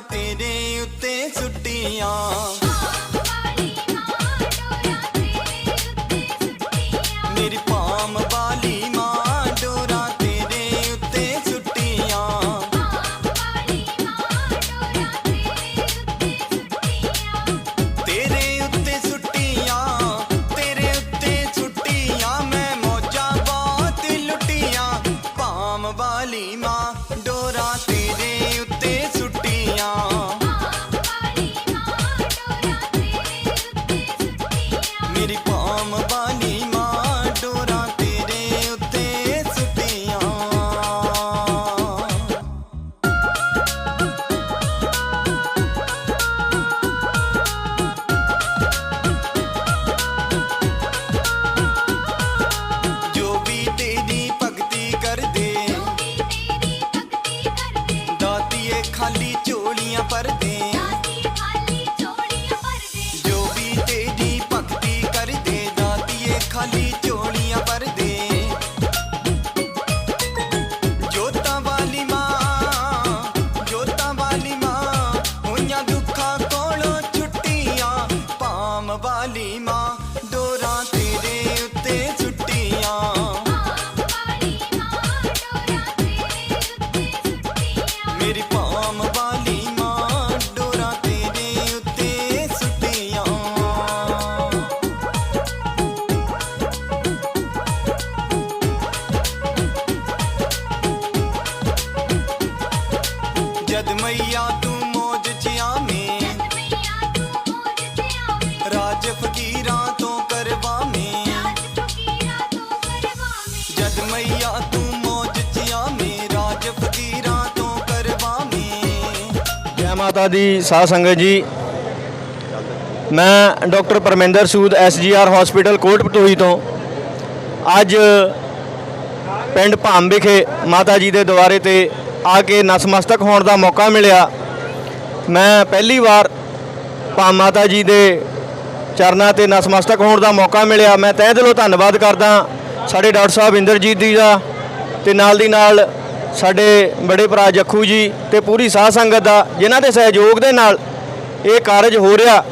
ਤੇਰੇ ਉੱਤੇ ਛੁੱਟੀਆਂ। ਵਾਲੀ ਮਾਂ, ਡੋਰਾਂ ਤੇਰੇ ਉੱਤੇ ਛੁੱਟੀਆਂ ਮੇਰੀ ਪਾਮ ਵਾਲੀ ਮਾਂ, ਡੋਰਾਂ ਤੇਰੇ ਉੱਤੇ ਸੁੱਟੀਆਂ। ਜਦ ਮਈਆ ਮਾਤਾ ਦੀ ਸਾਧ ਸੰਗਤ ਜੀ। ਮੈਂ doctor Parminder Sood SGR hospital ਕੋਟਪਟੋਈ ਤੋਂ। ਅੱਜ ਪਿੰਡ ਭਾਮ ਵਿਖੇ ਮਾਤਾ ਜੀ ਦੇ ਦੁਆਰੇ ਤੇ ਆ ਕੇ ਨਸਮਸਤਕ ਹੋਣ ਦਾ ਮੌਕਾ ਮਿਲਿਆ। ਮੈਂ ਪਹਿਲੀ ਵਾਰ ਭਾਮ ਮਾਤਾ ਜੀ ਦੇ ਚਰਨਾਂ ਤੇ ਨਸਮਸਤਕ ਹੋਣ ਦਾ ਮੌਕਾ ਮਿਲਿਆ। ਮੈਂ ਤਹਿ ਦਿਲੋਂ ਧੰਨਵਾਦ ਕਰਦਾ ਸਾਡੇ ਡਾਕਟਰ ਸਾਹਿਬ ਇੰਦਰਜੀਤ ਜੀ ਦਾ ਤੇ ਨਾਲ ਦੀ ਨਾਲ ਸਾਡੇ ਬੜੇ ਭਰਾ ਜੱਖੂ ਜੀ ਤੇ ਪੂਰੀ ਸਾਧ ਸੰਗਤ ਦਾ, ਜਿਨ੍ਹਾਂ ਦੇ ਸਹਿਯੋਗ ਦੇ ਨਾਲ ਇਹ ਕਾਰਜ ਹੋ ਰਿਹਾ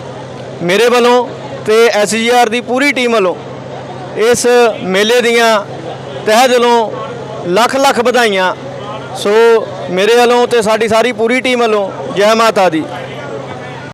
ਮੇਰੇ ਵੱਲੋਂ ਤੇ ਐਸਜੀਆਰ ਦੀ ਪੂਰੀ ਟੀਮ ਵੱਲੋਂ ਇਸ ਮੇਲੇ ਦੀਆਂ ਤਹਿ ਦਿਲੋਂ ਲੱਖ ਲੱਖ ਵਧਾਈਆਂ। ਸੋ ਮੇਰੇ ਵੱਲੋਂ ਤੇ ਸਾਡੀ ਸਾਰੀ ਪੂਰੀ ਟੀਮ ਵੱਲੋਂ ਜੈ ਮਾਤਾ ਦੀ।